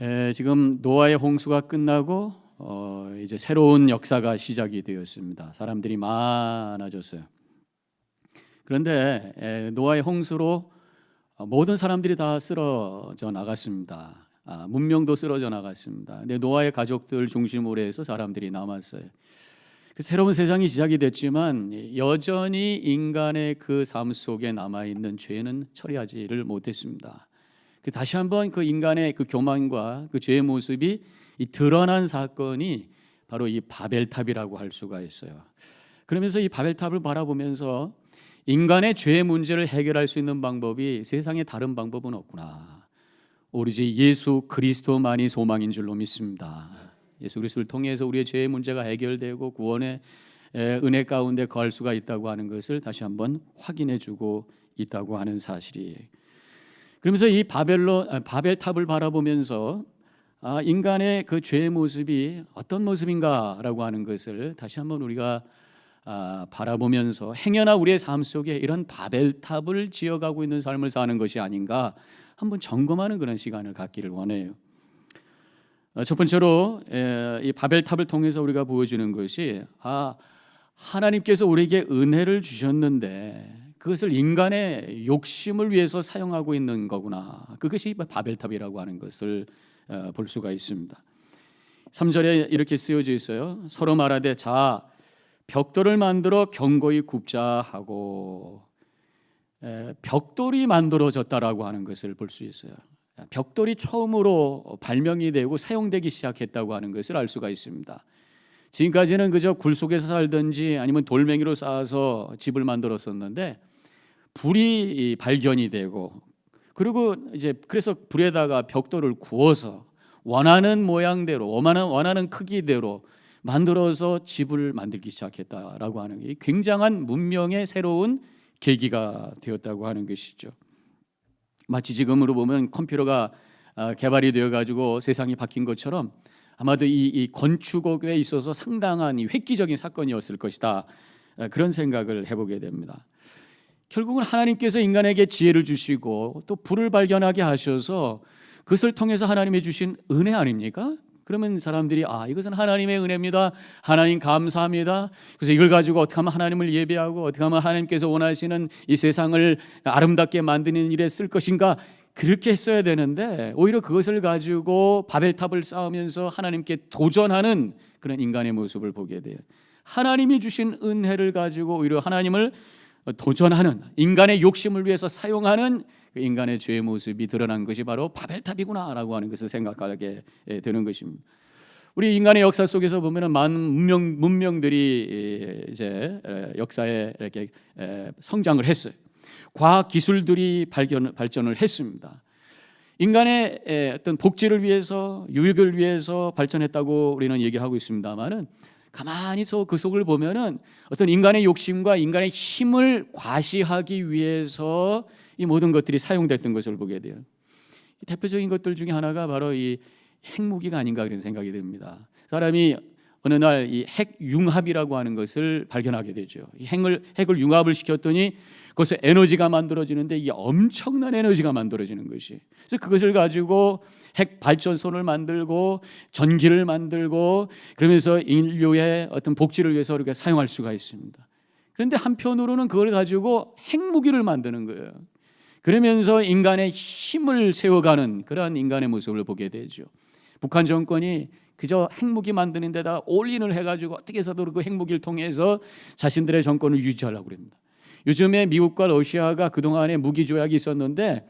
에, 지금 노아의 홍수가 끝나고 어, 이제 새로운 역사가 시작이 되었습니다. 사람들이 많아졌어요. 그런데 에, 노아의 홍수로 어, 모든 사람들이 다 쓰러져 나갔습니다. 아, 문명도 쓰러져 나갔습니다. 근데 노아의 가족들 중심으로 해서 사람들이 남았어요. 그 새로운 세상이 시작이 됐지만 여전히 인간의 그 삶 속에 남아 있는 죄는 처리하지를 못했습니다. 그 다시 한번 그 인간의 그 교만과 그 죄의 모습이 이 드러난 사건이 바로 이 바벨탑이라고 할 수가 있어요. 그러면서 이 바벨탑을 바라보면서 인간의 죄 문제를 해결할 수 있는 방법이 세상에 다른 방법은 없구나. 오로지 예수 그리스도만이 소망인 줄로 믿습니다. 예수 그리스도를 통해서 우리의 죄의 문제가 해결되고 구원의 은혜 가운데 거할 수가 있다고 하는 것을 다시 한번 확인해 주고 있다고 하는 사실이에요. 그러면서 이 바벨로 바벨탑을 바라보면서 아, 인간의 그 죄의 모습이 어떤 모습인가라고 하는 것을 다시 한번 우리가 아, 바라보면서 행여나 우리의 삶 속에 이런 바벨탑을 지어가고 있는 삶을 사는 것이 아닌가 한번 점검하는 그런 시간을 갖기를 원해요. 어, 첫 번째로 이 바벨탑을 통해서 우리가 보여주는 것이 아 하나님께서 우리에게 은혜를 주셨는데 그것을 인간의 욕심을 위해서 사용하고 있는 거구나. 그것이 바벨탑이라고 하는 것을 어, 볼 수가 있습니다. 3절에 이렇게 쓰여져 있어요. 서로 말하되 자 벽돌을 만들어 견고히 굽자 하고 벽돌이 만들어졌다라고 하는 것을 볼 수 있어요. 벽돌이 처음으로 발명이 되고 사용되기 시작했다고 하는 것을 알 수가 있습니다. 지금까지는 그저 굴 속에서 살든지 아니면 돌멩이로 쌓아서 집을 만들었었는데 불이 발견이 되고 그리고 이제 그래서 불에다가 벽돌을 구워서 원하는 모양대로 원하는 원하는 크기대로 만들어서 집을 만들기 시작했다라고 하는 게 굉장한 문명의 새로운 계기가 되었다고 하는 것이죠. 마치 지금으로 보면 컴퓨터가 아, 개발이 되어 가지고 세상이 바뀐 것처럼 아마도 이, 이 건축업에 있어서 상당한 이 획기적인 사건이었을 것이다 아, 그런 생각을 해보게 됩니다. 결국은 하나님께서 인간에게 지혜를 주시고 또 불을 발견하게 하셔서 그것을 통해서 하나님의 주신 은혜 아닙니까? 그러면 사람들이 아 이것은 하나님의 은혜입니다. 하나님 감사합니다. 그래서 이걸 가지고 어떻게 하면 하나님을 예배하고 어떻게 하면 하나님께서 원하시는 이 세상을 아름답게 만드는 일에 쓸 것인가 그렇게 했어야 되는데 오히려 그것을 가지고 바벨탑을 쌓으면서 하나님께 도전하는 그런 인간의 모습을 보게 돼요. 하나님이 주신 은혜를 가지고 오히려 하나님을 도전하는 인간의 욕심을 위해서 사용하는 그 인간의 죄의 모습이 드러난 것이 바로 바벨탑이구나라고 하는 것을 생각하게 되는 것입니다. 우리 인간의 역사 속에서 보면은 많은 문명 문명들이 이제 역사에 이렇게 성장을 했어요. 과학 기술들이 발견 발전을 했습니다. 인간의 어떤 복지를 위해서 유익을 위해서 발전했다고 우리는 얘기하고 있습니다만은 가만히 그 속을 보면은 어떤 인간의 욕심과 인간의 힘을 과시하기 위해서 이 모든 것들이 사용됐던 것을 보게 돼요. 대표적인 것들 중에 하나가 바로 이 핵무기가 아닌가 그런 생각이 듭니다. 사람이 어느 날 이 핵융합이라고 하는 것을 발견하게 되죠. 이 핵을 핵을 융합을 시켰더니 거기서 에너지가 만들어지는데 이 엄청난 에너지가 만들어지는 것이. 그래서 그것을 가지고 핵 발전소를 만들고 전기를 만들고 그러면서 인류의 어떤 복지를 위해서 우리가 사용할 수가 있습니다. 그런데 한편으로는 그걸 가지고 핵무기를 만드는 거예요. 그러면서 인간의 힘을 세워가는 그러한 인간의 모습을 보게 되죠. 북한 정권이 그저 핵무기 만드는 데다 올인을 해가지고 어떻게 해서도 그 핵무기를 통해서 자신들의 정권을 유지하려고 그럽니다. 요즘에 미국과 러시아가 그동안에 무기 조약이 있었는데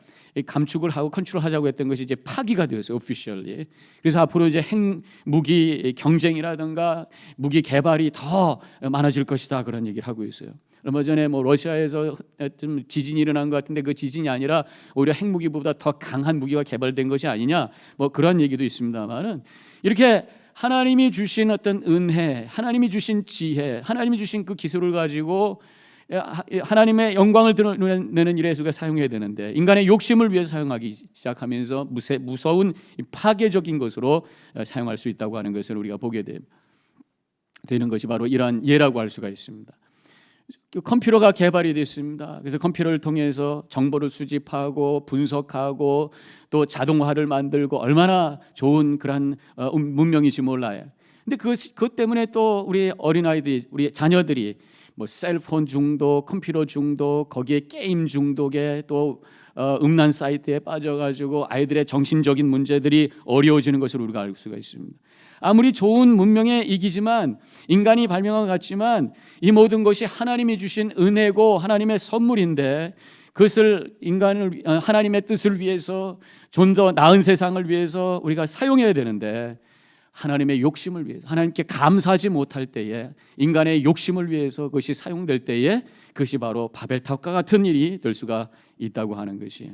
감축을 하고 컨트롤하자고 했던 것이 이제 파기가 되었어요. 오피셜리. 그래서 앞으로 이제 핵 무기 경쟁이라든가 무기 개발이 더 많아질 것이다 그런 얘기를 하고 있어요. 얼마 전에 뭐 러시아에서 좀 지진이 일어난 것 같은데 그 지진이 아니라 오히려 핵무기보다 더 강한 무기가 개발된 것이 아니냐 뭐 그런 얘기도 있습니다만은 이렇게 하나님이 주신 어떤 은혜, 하나님이 주신 지혜, 하나님이 주신 그 기술을 가지고 하나님의 영광을 드러내는 일에 우리가 사용해야 되는데 인간의 욕심을 위해 사용하기 시작하면서 무서운 파괴적인 것으로 사용할 수 있다고 하는 것을 우리가 보게 되는 것이 바로 이러한 예라고 할 수가 있습니다. 그 컴퓨터가 개발이 됐습니다. 그래서 컴퓨터를 통해서 정보를 수집하고 분석하고 또 자동화를 만들고 얼마나 좋은 그런 어, 음, 문명인지 몰라요. 근데 그것 그것 때문에 또 우리 어린 아이들이 우리 자녀들이 뭐 셀폰 중독, 컴퓨터 중독, 거기에 게임 중독에 또 어, 음란 사이트에 빠져가지고 아이들의 정신적인 문제들이 어려워지는 것을 우리가 알 수가 있습니다. 아무리 좋은 문명에 이기지만 인간이 발명한 것 같지만 이 모든 것이 하나님이 주신 은혜고 하나님의 선물인데 그것을 인간을 어, 하나님의 뜻을 위해서 좀 더 나은 세상을 위해서 우리가 사용해야 되는데 하나님의 욕심을 위해서 하나님께 감사하지 못할 때에 인간의 욕심을 위해서 그것이 사용될 때에 그것이 바로 바벨탑과 같은 일이 될 수가 있다고 하는 것이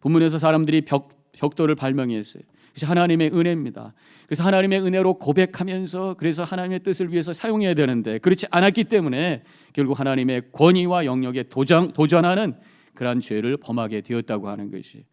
본문에서 사람들이 벽 벽돌을 발명했어요. 그래서 하나님의 은혜입니다. 그래서 하나님의 은혜로 고백하면서 그래서 하나님의 뜻을 위해서 사용해야 되는데 그렇지 않았기 때문에 결국 하나님의 권위와 영역에 도전, 도전하는 그러한 죄를 범하게 되었다고 하는 것이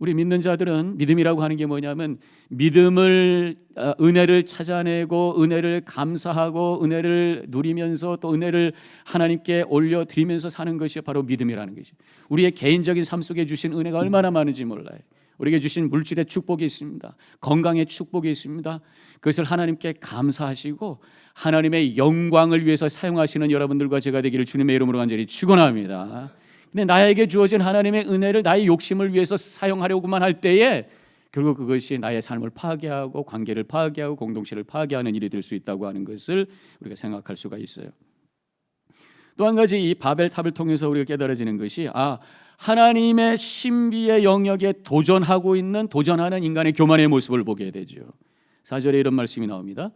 우리 믿는 자들은 믿음이라고 하는 게 뭐냐면 믿음을 어, 은혜를 찾아내고 은혜를 감사하고 은혜를 누리면서 또 은혜를 하나님께 올려 드리면서 사는 것이 바로 믿음이라는 것이. 우리의 개인적인 삶 속에 주신 은혜가 얼마나 많은지 몰라요. 우리에게 주신 물질의 축복이 있습니다. 건강의 축복이 있습니다. 그것을 하나님께 감사하시고 하나님의 영광을 위해서 사용하시는 여러분들과 제가 되기를 주님의 이름으로 간절히 축원합니다. 근데 나에게 주어진 하나님의 은혜를 나의 욕심을 위해서 사용하려고만 할 때에 결국 그것이 나의 삶을 파괴하고 관계를 파괴하고 공동체를 파괴하는 일이 될 수 있다고 하는 것을 우리가 생각할 수가 있어요. 또 한 가지 이 바벨탑을 통해서 우리가 깨달아지는 것이 아 하나님의 신비의 영역에 도전하고 있는 도전하는 인간의 교만의 모습을 보게 되죠. 사절에 이런 말씀이 나옵니다.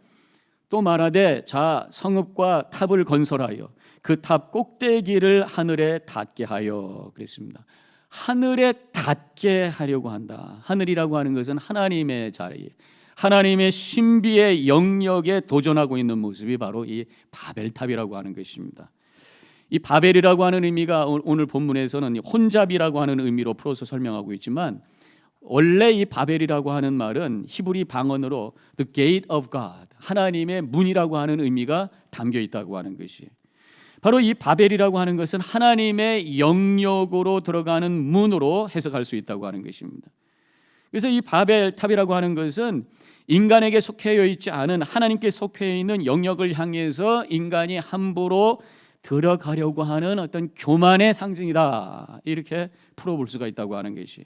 또 말하되 자 성읍과 탑을 건설하여 그 탑 꼭대기를 하늘에 닿게 하여 그랬습니다. 하늘에 닿게 하려고 한다. 하늘이라고 하는 것은 하나님의 자리, 하나님의 신비의 영역에 도전하고 있는 모습이 바로 이 바벨탑이라고 하는 것입니다. 이 바벨이라고 하는 의미가 오늘 본문에서는 혼잡이라고 하는 의미로 풀어서 설명하고 있지만 원래 이 바벨이라고 하는 말은 히브리 방언으로 the gate of God 하나님의 문이라고 하는 의미가 담겨 있다고 하는 것이 바로 이 바벨이라고 하는 것은 하나님의 영역으로 들어가는 문으로 해석할 수 있다고 하는 것입니다. 그래서 이 바벨탑이라고 하는 것은 인간에게 속해 있지 않은 하나님께 속해 있는 영역을 향해서 인간이 함부로 들어가려고 하는 어떤 교만의 상징이다. 이렇게 풀어볼 수가 있다고 하는 것이.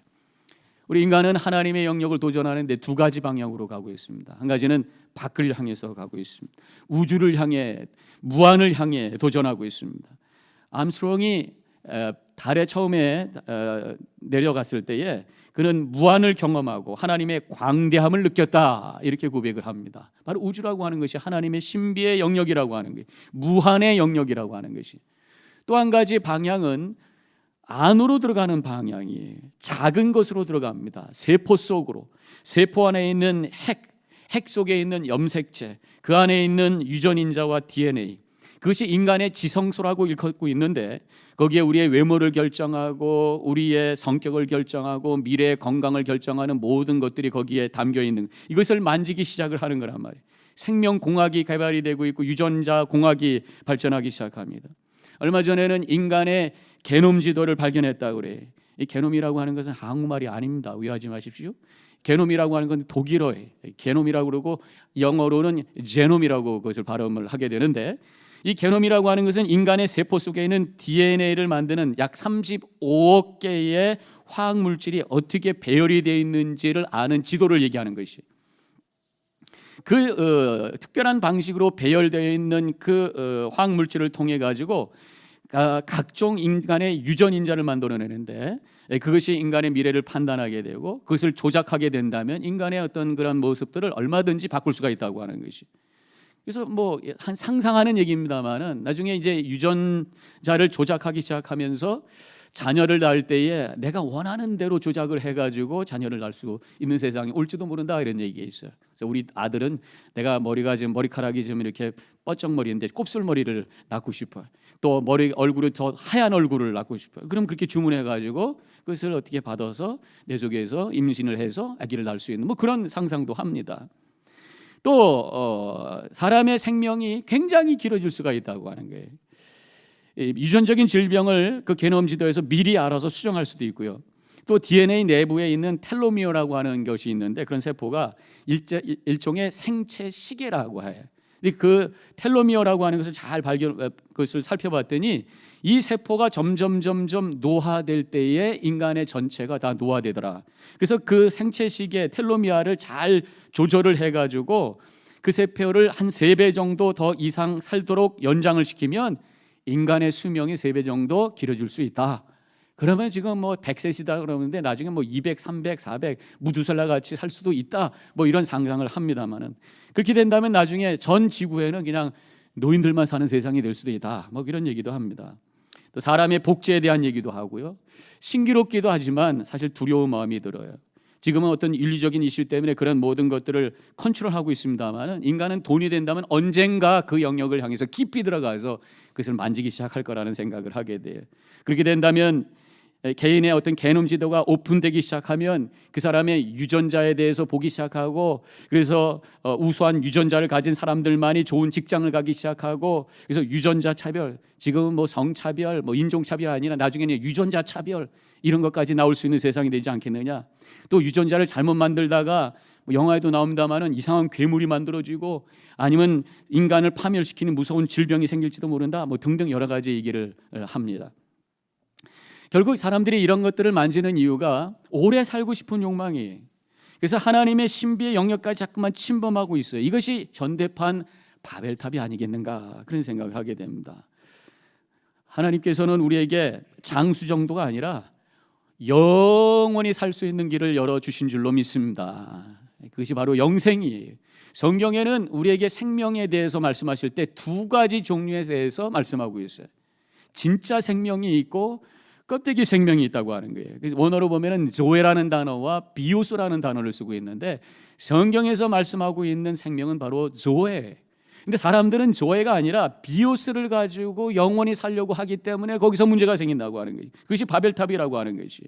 우리 인간은 하나님의 영역을 도전하는데 두 가지 방향으로 가고 있습니다. 한 가지는 밖을 향해서 가고 있습니다. 우주를 향해 무한을 향해 도전하고 있습니다. 암스트롱이 달에 처음에 내려갔을 때에 그는 무한을 경험하고 하나님의 광대함을 느꼈다 이렇게 고백을 합니다. 바로 우주라고 하는 것이 하나님의 신비의 영역이라고 하는 것, 무한의 영역이라고 하는 것이. 또 한 가지 방향은 안으로 들어가는 방향이 작은 것으로 들어갑니다. 세포 속으로 세포 안에 있는 핵, 핵 속에 있는 염색체, 그 안에 있는 유전인자와 DNA 그것이 인간의 지성소라고 일컫고 있는데 거기에 우리의 외모를 결정하고 우리의 성격을 결정하고 미래의 건강을 결정하는 모든 것들이 거기에 담겨 있는 이것을 만지기 시작을 하는 거란 말이에요. 생명 공학이 개발이 되고 있고 유전자 공학이 발전하기 시작합니다. 얼마 전에는 인간의 게놈 지도를 발견했다 그래. 이 게놈이라고 하는 것은 한국말이 아닙니다. 오해하지 마십시오. 게놈이라고 하는 건 독일어예요. 게놈이라고 그러고 영어로는 제놈이라고 그것을 발음을 하게 되는데 이 게놈이라고 하는 것은 인간의 세포 속에 있는 DNA를 만드는 약 35억 개의 화학 물질이 어떻게 배열이 되어 있는지를 아는 지도를 얘기하는 것이. 그 어, 특별한 방식으로 배열되어 있는 그 어, 화학 물질을 통해 가지고 아, 각종 인간의 유전 인자를 만들어내는데 예, 그것이 인간의 미래를 판단하게 되고 그것을 조작하게 된다면 인간의 어떤 그런 모습들을 얼마든지 바꿀 수가 있다고 하는 것이. 그래서 뭐 한 상상하는 얘기입니다만은 나중에 이제 유전자를 조작하기 시작하면서 자녀를 낳을 때에 내가 원하는 대로 조작을 해가지고 자녀를 낳을 수 있는 세상이 올지도 모른다 이런 얘기가 있어요. 그래서 우리 아들은 내가 머리가 지금 머리카락이 좀 이렇게 뻗쩍머리인데 곱슬머리를 낳고 싶어요. 또 머리 얼굴을 더 하얀 얼굴을 낳고 싶어요. 그럼 그렇게 주문해 가지고 그것을 어떻게 받아서 내 속에서 임신을 해서 아기를 낳을 수 있는 뭐 그런 상상도 합니다. 또 어, 사람의 생명이 굉장히 길어질 수가 있다고 하는 거예요. 이 유전적인 질병을 그 게놈 지도에서 미리 알아서 수정할 수도 있고요. 또 DNA 내부에 있는 텔로미어라고 하는 것이 있는데 그런 세포가 일제, 일종의 생체 시계라고 해요. 그 텔로미어라고 하는 것을 잘 발견 어, 그것을 살펴봤더니 이 세포가 점점 점점 노화될 때에 인간의 전체가 다 노화되더라. 그래서 그 생체 시계 텔로미어를 잘 조절을 해 가지고 그 세포를 한 세 배 정도 더 이상 살도록 연장을 시키면 인간의 수명이 세 배 정도 길어질 수 있다. 그러면 지금 뭐 100세시다 그러는데 나중에 뭐 200, 300, 400 무두살라 같이 살 수도 있다. 뭐 이런 상상을 합니다만은 그렇게 된다면 나중에 전 지구에는 그냥 노인들만 사는 세상이 될 수도 있다. 뭐 이런 얘기도 합니다. 또 사람의 복제에 대한 얘기도 하고요. 신기롭기도 하지만 사실 두려운 마음이 들어요. 지금은 어떤 윤리적인 이슈 때문에 그런 모든 것들을 컨트롤하고 있습니다만은 인간은 돈이 된다면 언젠가 그 영역을 향해서 깊이 들어가서 그것을 만지기 시작할 거라는 생각을 하게 돼요. 그렇게 된다면 개인의 어떤 개놈 지도가 오픈되기 시작하면 그 사람의 유전자에 대해서 보기 시작하고 그래서 어, 우수한 유전자를 가진 사람들만이 좋은 직장을 가기 시작하고 그래서 유전자 차별 지금은 뭐 성차별 뭐 인종차별 아니라 나중에는 유전자 차별 이런 것까지 나올 수 있는 세상이 되지 않겠느냐 또 유전자를 잘못 만들다가 뭐 영화에도 나옵니다만은 이상한 괴물이 만들어지고 아니면 인간을 파멸시키는 무서운 질병이 생길지도 모른다 뭐 등등 여러 가지 얘기를 어, 합니다. 결국 사람들이 이런 것들을 만지는 이유가 오래 살고 싶은 욕망이 그래서 하나님의 신비의 영역까지 자꾸만 침범하고 있어요. 이것이 현대판 바벨탑이 아니겠는가 그런 생각을 하게 됩니다. 하나님께서는 우리에게 장수 정도가 아니라 영원히 살 수 있는 길을 열어 주신 줄로 믿습니다. 그것이 바로 영생이에요. 성경에는 우리에게 생명에 대해서 말씀하실 때 두 가지 종류에 대해서 말씀하고 있어요. 진짜 생명이 있고 껍데기 생명이 있다고 하는 거예요. 원어로 보면은 조에라는 단어와 비오스라는 단어를 쓰고 있는데 성경에서 말씀하고 있는 생명은 바로 조에. 근데 사람들은 조에가 아니라 비오스를 가지고 영원히 살려고 하기 때문에 거기서 문제가 생긴다고 하는 거지. 그것이 바벨탑이라고 하는 것이.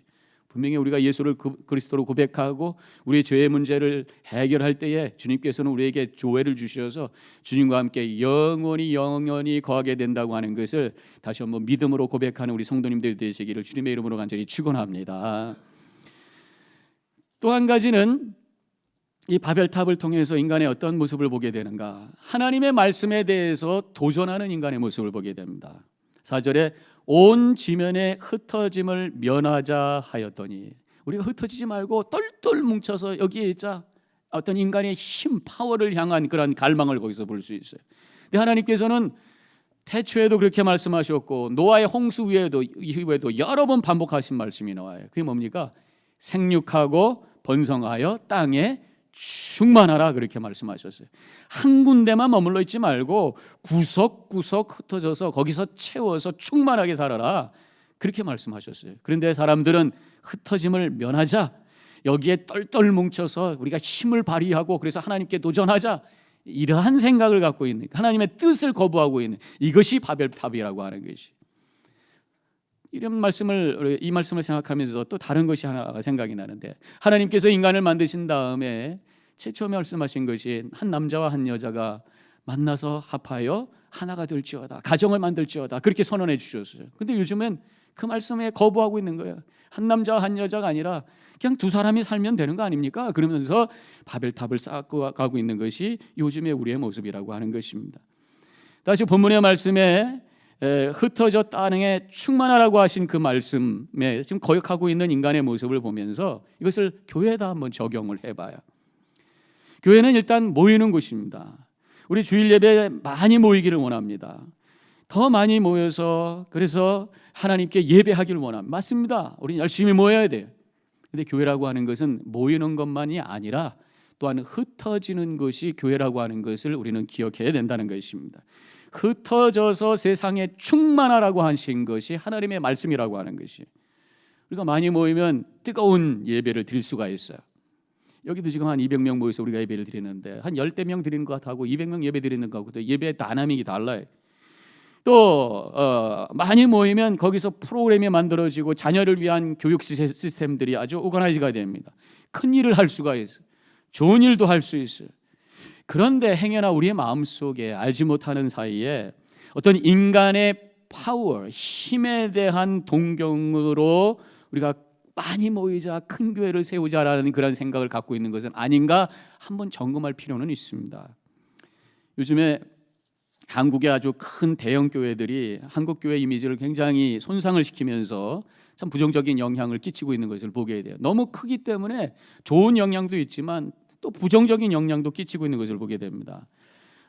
분명히 우리가 예수를 그리스도로 고백하고 우리의 죄의 문제를 해결할 때에 주님께서는 우리에게 조회를 주셔서 주님과 함께 영원히 영원히 거하게 된다고 하는 것을 다시 한번 믿음으로 고백하는 우리 성도님들 되시기를 주님의 이름으로 간절히 축원합니다. 또 한 가지는 이 바벨탑을 통해서 인간의 어떤 모습을 보게 되는가? 하나님의 말씀에 대해서 도전하는 인간의 모습을 보게 됩니다. 4절에 온 지면에 흩어짐을 면하자 하였더니 우리가 흩어지지 말고 똘똘 뭉쳐서 여기에 있자. 어떤 인간의 힘, 파워를 향한 그런 갈망을 거기서 볼 수 있어요. 근데 하나님께서는 태초에도 그렇게 말씀하셨고 노아의 홍수 위에도 이후에도 여러 번 반복하신 말씀이 나와요. 그게 뭡니까? 생육하고 번성하여 땅에 충만하라 그렇게 말씀하셨어요. 한 군데만 머물러 있지 말고 구석구석 흩어져서 거기서 채워서 충만하게 살아라. 그렇게 말씀하셨어요. 그런데 사람들은 흩어짐을 면하자. 여기에 똘똘 뭉쳐서 우리가 힘을 발휘하고 그래서 하나님께 도전하자. 이러한 생각을 갖고 있는 하나님의 뜻을 거부하고 있는 이것이 바벨탑이라고 하는 것이. 이런 말씀을 이 말씀을 생각하면서 또 다른 것이 하나 생각이 나는데 하나님께서 인간을 만드신 다음에 최초 말씀하신 것이 한 남자와 한 여자가 만나서 합하여 하나가 될지어다 가정을 만들지어다 그렇게 선언해 주셨어요. 근데 요즘엔 그 말씀에 거부하고 있는 거예요. 한 남자와 한 여자가 아니라 그냥 두 사람이 살면 되는 거 아닙니까? 그러면서 바벨탑을 쌓고 가고 있는 것이 요즘의 우리의 모습이라고 하는 것입니다. 다시 본문의 말씀에 흩어져 땅에 충만하라고 하신 그 말씀에 지금 거역하고 있는 인간의 모습을 보면서 이것을 교회에다 한번 적용을 해봐요. 교회는 일단 모이는 곳입니다. 우리 주일 예배 많이 모이기를 원합니다. 더 많이 모여서 그래서 하나님께 예배하기를 원합니다. 맞습니다. 우리 열심히 모여야 돼요. 근데 교회라고 하는 것은 모이는 것만이 아니라 또한 흩어지는 것이 교회라고 하는 것을 우리는 기억해야 된다는 것입니다. 흩어져서 세상에 충만하라고 하신 것이 하나님의 말씀이라고 하는 것이. 우리가 많이 모이면 뜨거운 예배를 드릴 수가 있어요. 여기도 지금 한 200명 모여서 우리가 예배를 드리는데 한 열대 명 드리는 것 같고 200명 예배 드리는 것 같고 예배 다나믹이 달라요. 또 어, 많이 모이면 거기서 프로그램이 만들어지고 자녀를 위한 교육 시스템들이 아주 오가나이즈가 됩니다. 큰 일을 할 수가 있어요. 좋은 일도 할 수 있어요. 그런데 행여나 우리의 마음 속에 알지 못하는 사이에 어떤 인간의 파워, 힘에 대한 동경으로 우리가 많이 모이자 큰 교회를 세우자라는 그런 생각을 갖고 있는 것은 아닌가 한번 점검할 필요는 있습니다. 요즘에 한국의 아주 큰 대형 교회들이 한국 교회 이미지를 굉장히 손상을 시키면서 참 부정적인 영향을 끼치고 있는 것을 보게 돼요. 너무 크기 때문에 좋은 영향도 있지만 또 부정적인 영향도 끼치고 있는 것을 보게 됩니다.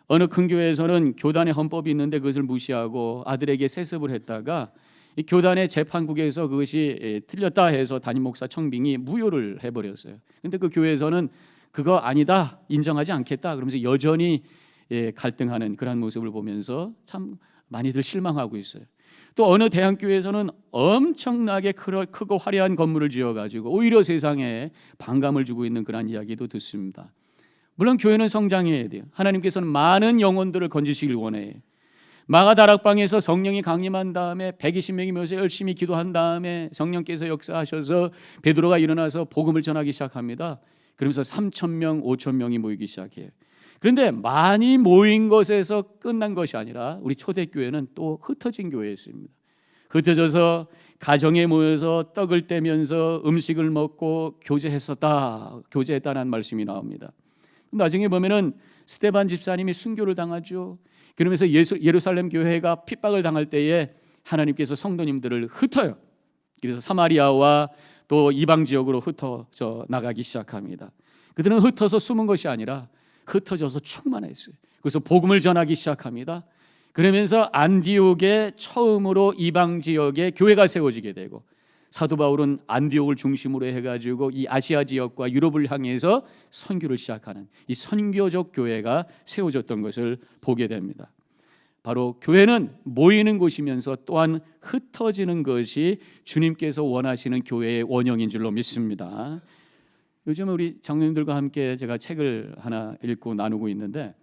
어느 큰 교회에서는 교단의 헌법이 있는데 그것을 무시하고 아들에게 세습을 했다가 이 교단의 재판국에서 그것이 예, 틀렸다 해서 담임 목사 청빙이 무효를 해버렸어요. 근데 그 교회에서는 그거 아니다 인정하지 않겠다 그러면서 여전히 예, 갈등하는 그런 모습을 보면서 참 많이들 실망하고 있어요. 또 어느 대학교에서는 엄청나게 크고, 화려한 건물을 지어가지고 오히려 세상에 반감을 주고 있는 그런 이야기도 듣습니다. 물론 교회는 성장해야 돼요. 하나님께서는 많은 영혼들을 건지시길 원해요. 마가 다락방에서 성령이 강림한 다음에 120명이 모여서 열심히 기도한 다음에 성령께서 역사하셔서 베드로가 일어나서 복음을 전하기 시작합니다. 그러면서 3천 명, 5천 명이 모이기 시작해요. 그런데 많이 모인 것에서 끝난 것이 아니라 우리 초대교회는 또 흩어진 교회였습니다. 흩어져서 가정에 모여서 떡을 떼면서 음식을 먹고 교제했었다. 교제했다는 말씀이 나옵니다. 나중에 보면은 스테반 집사님이 순교를 당하죠. 그러면서 예수, 예루살렘 교회가 핍박을 당할 때에 하나님께서 성도님들을 흩어요. 그래서 사마리아와 또 이방 지역으로 흩어져 나가기 시작합니다. 그들은 흩어서 숨은 것이 아니라 흩어져서 충만했어요. 그래서 복음을 전하기 시작합니다. 그러면서 안디옥에 처음으로 이방 지역에 교회가 세워지게 되고 사도 바울은 안디옥을 중심으로 해가지고 이 아시아 지역과 유럽을 향해서 선교를 시작하는 이 선교적 교회가 세워졌던 것을 보게 됩니다. 바로 교회는 모이는 곳이면서 또한 흩어지는 것이 주님께서 원하시는 교회의 원형인 줄로 믿습니다. 요즘 우리 장로님들과 함께 제가 책을 하나 읽고 나누고 있는데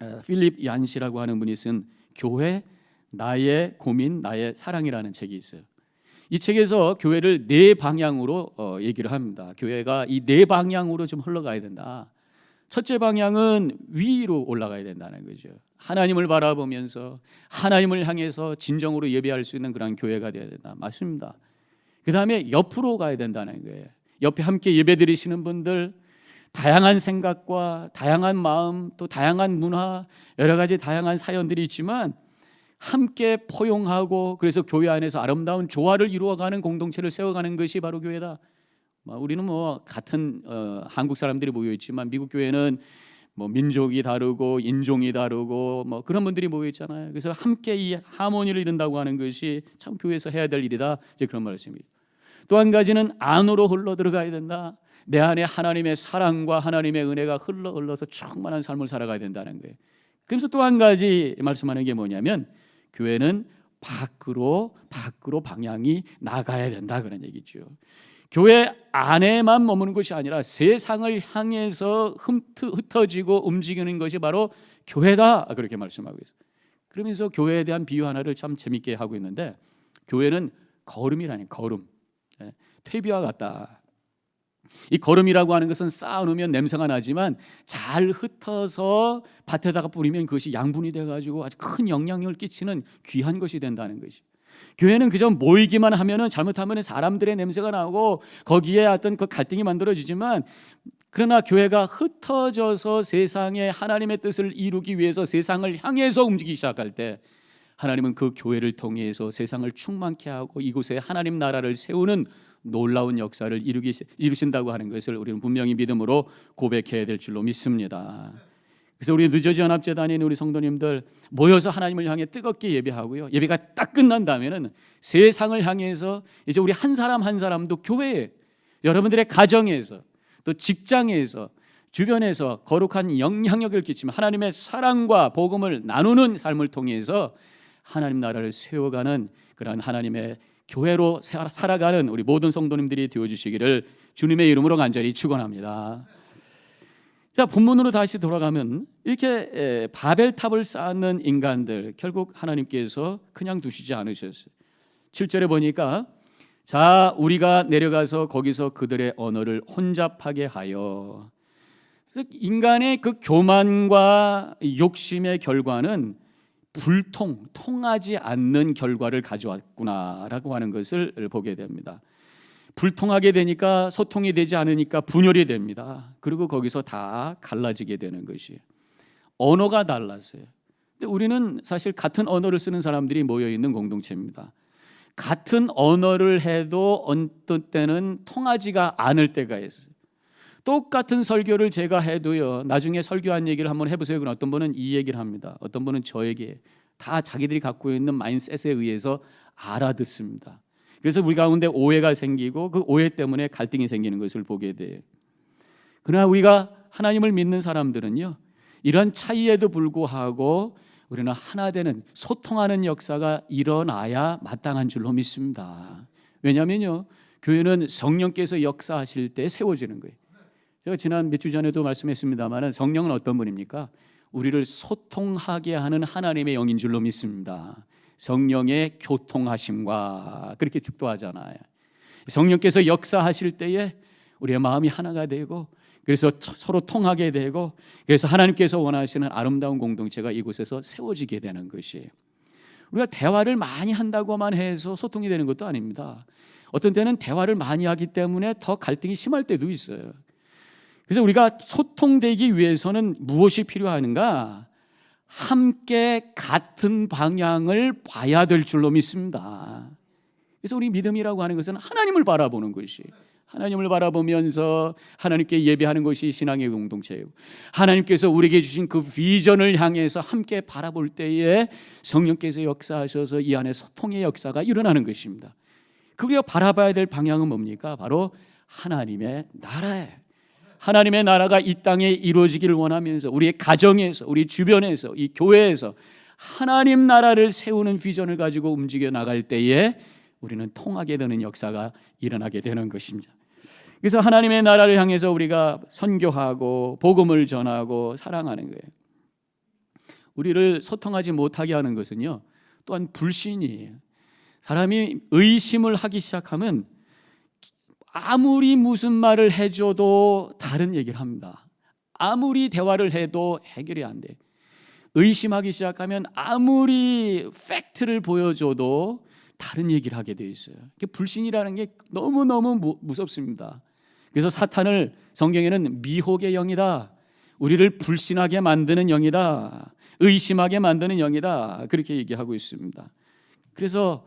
어, 필립 얀시라고 하는 분이 쓴 교회 나의 고민 나의 사랑이라는 책이 있어요. 이 책에서 교회를 네 방향으로 어, 얘기를 합니다. 교회가 이 네 방향으로 좀 흘러가야 된다. 첫째 방향은 위로 올라가야 된다는 거죠. 하나님을 바라보면서 하나님을 향해서 진정으로 예배할 수 있는 그런 교회가 되어야 된다. 맞습니다. 그 다음에 옆으로 가야 된다는 거예요. 옆에 함께 예배 드리시는 분들, 다양한 생각과 다양한 마음, 또 다양한 문화, 여러 가지 다양한 사연들이 있지만 함께 포용하고 그래서 교회 안에서 아름다운 조화를 이루어가는 공동체를 세워가는 것이 바로 교회다. 뭐 우리는 뭐 같은 어, 한국 사람들이 모여 있지만 미국 교회는 뭐 민족이 다르고 인종이 다르고 뭐 그런 분들이 모여 있잖아요. 그래서 함께 이 하모니를 이룬다고 하는 것이 참 교회에서 해야 될 일이다. 이제 그런 말씀입니다. 또 한 가지는 안으로 흘러 들어가야 된다. 내 안에 하나님의 사랑과 하나님의 은혜가 흘러 흘러서 충만한 삶을 살아가야 된다는 거예요. 그래서 또 한 가지 말씀하는 게 뭐냐면 교회는 밖으로 밖으로 방향이 나가야 된다 그런 얘기죠. 교회 안에만 머무는 것이 아니라 세상을 향해서 흩어지고 움직이는 것이 바로 교회다 그렇게 말씀하고 있어요. 그러면서 교회에 대한 비유 하나를 참 재밌게 하고 있는데 교회는 걸음이라는 걸음, 예, 퇴비와 같다. 이 걸음이라고 하는 것은 쌓아놓으면 냄새가 나지만 잘 흩어서 밭에다가 뿌리면 그것이 양분이 돼가지고 아주 큰 영향력을 끼치는 귀한 것이 된다는 것이. 교회는 그저 모이기만 하면은 잘못하면 사람들의 냄새가 나고 거기에 어떤 그 갈등이 만들어지지만 그러나 교회가 흩어져서 세상에 하나님의 뜻을 이루기 위해서 세상을 향해서 움직이기 시작할 때 하나님은 그 교회를 통해서 세상을 충만케 하고 이곳에 하나님 나라를 세우는 놀라운 역사를 이루기, 이루신다고 하는 것을 우리는 분명히 믿음으로 고백해야 될 줄로 믿습니다. 그래서 우리 늦어지 연합재단에 있는 우리 성도님들 모여서 하나님을 향해 뜨겁게 예배하고요. 예배가 딱 끝난 다음에는 세상을 향해서 이제 우리 한 사람 한 사람도 교회에 여러분들의 가정에서 또 직장에서 주변에서 거룩한 영향력을 끼치면 하나님의 사랑과 복음을 나누는 삶을 통해서 하나님 나라를 세워가는 그러한 하나님의 교회로 살아가는 우리 모든 성도님들이 되어 주시기를 주님의 이름으로 간절히 축원합니다. 자, 본문으로 다시 돌아가면 이렇게 바벨탑을 쌓는 인간들 결국 하나님께서 그냥 두시지 않으셨어요. 7절에 보니까 자, 우리가 내려가서 거기서 그들의 언어를 혼잡하게 하여 인간의 그 교만과 욕심의 결과는 불통, 통하지 않는 결과를 가져왔구나라고 하는 것을 보게 됩니다. 불통하게 되니까 소통이 되지 않으니까 분열이 됩니다. 그리고 거기서 다 갈라지게 되는 것이 언어가 달랐어요. 근데 우리는 사실 같은 언어를 쓰는 사람들이 모여 있는 공동체입니다. 같은 언어를 해도 어떤 때는 통하지가 않을 때가 있어요. 똑같은 설교를 제가 해도요. 나중에 설교한 얘기를 한번 해보세요. 그럼 어떤 분은 이 얘기를 합니다. 어떤 분은 저에게 다 자기들이 갖고 있는 마인셋에 의해서 알아듣습니다. 그래서 우리 가운데 오해가 생기고 그 오해 때문에 갈등이 생기는 것을 보게 돼요. 그러나 우리가 하나님을 믿는 사람들은요. 이런 차이에도 불구하고 우리는 하나 되는 소통하는 역사가 일어나야 마땅한 줄로 믿습니다. 왜냐하면요. 교회는 성령께서 역사하실 때 세워지는 거예요. 제가 지난 몇 주 전에도 말씀했습니다만 성령은 어떤 분입니까? 우리를 소통하게 하는 하나님의 영인 줄로 믿습니다. 성령의 교통하심과 그렇게 축도하잖아요. 성령께서 역사하실 때에 우리의 마음이 하나가 되고 그래서 서로 통하게 되고 그래서 하나님께서 원하시는 아름다운 공동체가 이곳에서 세워지게 되는 것이에요. 우리가 대화를 많이 한다고만 해서 소통이 되는 것도 아닙니다. 어떤 때는 대화를 많이 하기 때문에 더 갈등이 심할 때도 있어요. 그래서 우리가 소통되기 위해서는 무엇이 필요한가? 함께 같은 방향을 봐야 될 줄로 믿습니다. 그래서 우리 믿음이라고 하는 것은 하나님을 바라보는 것이 하나님을 바라보면서 하나님께 예배하는 것이 신앙의 공동체예요. 하나님께서 우리에게 주신 그 비전을 향해서 함께 바라볼 때에 성령께서 역사하셔서 이 안에 소통의 역사가 일어나는 것입니다. 그리고 바라봐야 될 방향은 뭡니까? 바로 하나님의 나라에 하나님의 나라가 이 땅에 이루어지기를 원하면서 우리의 가정에서 우리 주변에서 이 교회에서 하나님 나라를 세우는 비전을 가지고 움직여 나갈 때에 우리는 통하게 되는 역사가 일어나게 되는 것입니다. 그래서 하나님의 나라를 향해서 우리가 선교하고 복음을 전하고 사랑하는 거예요. 우리를 소통하지 못하게 하는 것은요. 또한 불신이에요. 사람이 의심을 하기 시작하면 아무리 무슨 말을 해줘도 다른 얘기를 합니다. 아무리 대화를 해도 해결이 안 돼. 의심하기 시작하면 아무리 팩트를 보여줘도 다른 얘기를 하게 돼 있어요. 불신이라는 게 너무 너무 무섭습니다. 그래서 사탄을 성경에는 미혹의 영이다. 우리를 불신하게 만드는 영이다. 의심하게 만드는 영이다. 그렇게 얘기하고 있습니다. 그래서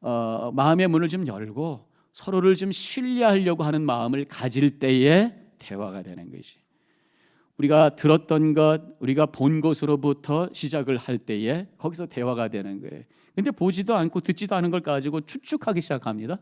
어, 마음의 문을 좀 열고 서로를 좀 신뢰하려고 하는 마음을 가질 때에 대화가 되는 것이. 우리가 들었던 것, 우리가 본 것으로부터 시작을 할 때에 거기서 대화가 되는 거예요. 근데 보지도 않고 듣지도 않은 걸 가지고 추측하기 시작합니다.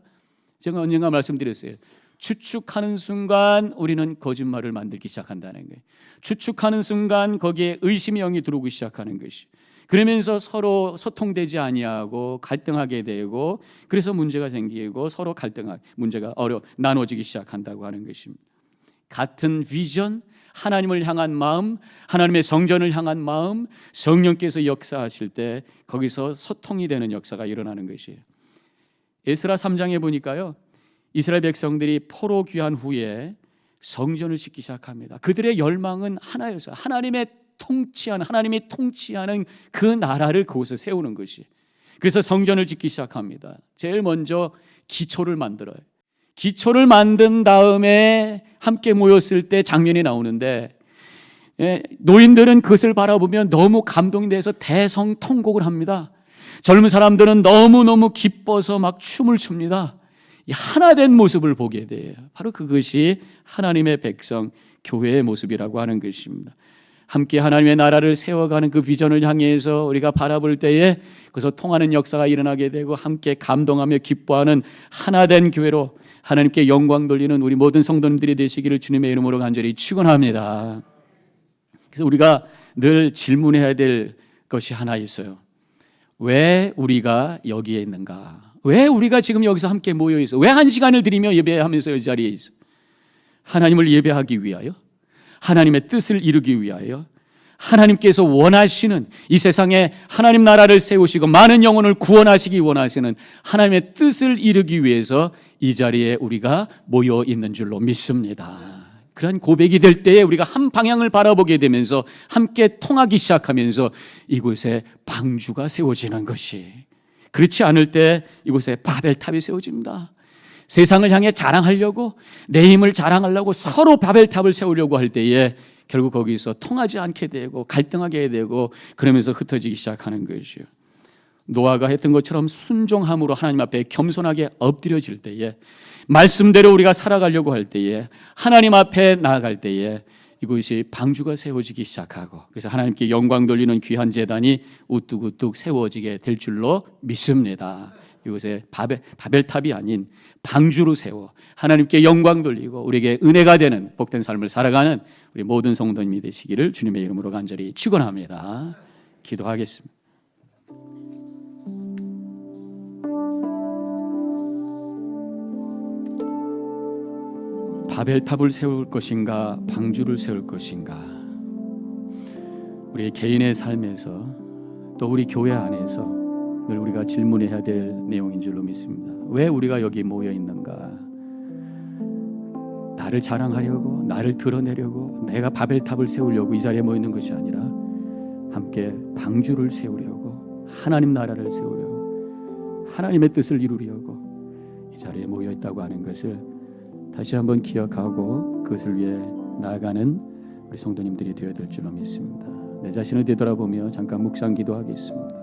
제가 언젠가 말씀드렸어요. 추측하는 순간 우리는 거짓말을 만들기 시작한다는 거예요. 추측하는 순간 거기에 의심의 영이 들어오기 시작하는 것이. 그러면서 서로 소통되지 아니하고 갈등하게 되고 그래서 문제가 생기고 서로 갈등하 문제가 어려 나눠지기 시작한다고 하는 것입니다. 같은 비전, 하나님을 향한 마음, 하나님의 성전을 향한 마음, 성령께서 역사하실 때 거기서 소통이 되는 역사가 일어나는 것이에요. 에스라 3장에 보니까요. 이스라엘 백성들이 포로 귀한 후에 성전을 짓기 시작합니다. 그들의 열망은 하나였어요. 하나님의 통치하는 하나님이 통치하는 그 나라를 그곳에 세우는 것이. 그래서 성전을 짓기 시작합니다. 제일 먼저 기초를 만들어요. 기초를 만든 다음에 함께 모였을 때 장면이 나오는데 예, 노인들은 그것을 바라보면 너무 감동이 돼서 대성통곡을 합니다. 젊은 사람들은 너무너무 기뻐서 막 춤을 춥니다. 하나 된 모습을 보게 돼요. 바로 그것이 하나님의 백성, 교회의 모습이라고 하는 것입니다. 함께 하나님의 나라를 세워가는 그 비전을 향해서 우리가 바라볼 때에 그래서 통하는 역사가 일어나게 되고 함께 감동하며 기뻐하는 하나된 교회로 하나님께 영광 돌리는 우리 모든 성도님들이 되시기를 주님의 이름으로 간절히 축원합니다. 그래서 우리가 늘 질문해야 될 것이 하나 있어요. 왜 우리가 여기에 있는가? 왜 우리가 지금 여기서 함께 모여 있어? 왜 한 시간을 드리며 예배하면서 이 자리에 있어? 하나님을 예배하기 위하여? 하나님의 뜻을 이루기 위하여 하나님께서 원하시는 이 세상에 하나님 나라를 세우시고 많은 영혼을 구원하시기 원하시는 하나님의 뜻을 이루기 위해서 이 자리에 우리가 모여 있는 줄로 믿습니다. 그러한 고백이 될 때에 우리가 한 방향을 바라보게 되면서 함께 통하기 시작하면서 이곳에 방주가 세워지는 것이 그렇지 않을 때 이곳에 바벨탑이 세워집니다. 세상을 향해 자랑하려고 내 힘을 자랑하려고 서로 바벨탑을 세우려고 할 때에 결국 거기서 통하지 않게 되고 갈등하게 되고 그러면서 흩어지기 시작하는 것이요. 노아가 했던 것처럼 순종함으로 하나님 앞에 겸손하게 엎드려질 때에 말씀대로 우리가 살아가려고 할 때에 하나님 앞에 나아갈 때에 이곳이 방주가 세워지기 시작하고 그래서 하나님께 영광 돌리는 귀한 재단이 우뚝우뚝 세워지게 될 줄로 믿습니다. 이곳에 바벨, 바벨탑이 아닌 방주로 세워 하나님께 영광 돌리고 우리에게 은혜가 되는 복된 삶을 살아가는 우리 모든 성도님이 되시기를 주님의 이름으로 간절히 축원합니다. 기도하겠습니다. 바벨탑을 세울 것인가 방주를 세울 것인가 우리 개인의 삶에서 또 우리 교회 안에서 늘 우리가 질문해야 될 내용인 줄로 믿습니다. 왜 우리가 여기 모여 있는가? 나를 자랑하려고 나를 드러내려고 내가 바벨탑을 세우려고 이 자리에 모여 있는 것이 아니라 함께 방주를 세우려고 하나님 나라를 세우려고 하나님의 뜻을 이루려고 이 자리에 모여 있다고 하는 것을 다시 한번 기억하고 그것을 위해 나아가는 우리 성도님들이 되어야 될 줄로 믿습니다. 내 자신을 되돌아보며 잠깐 묵상 기도하겠습니다.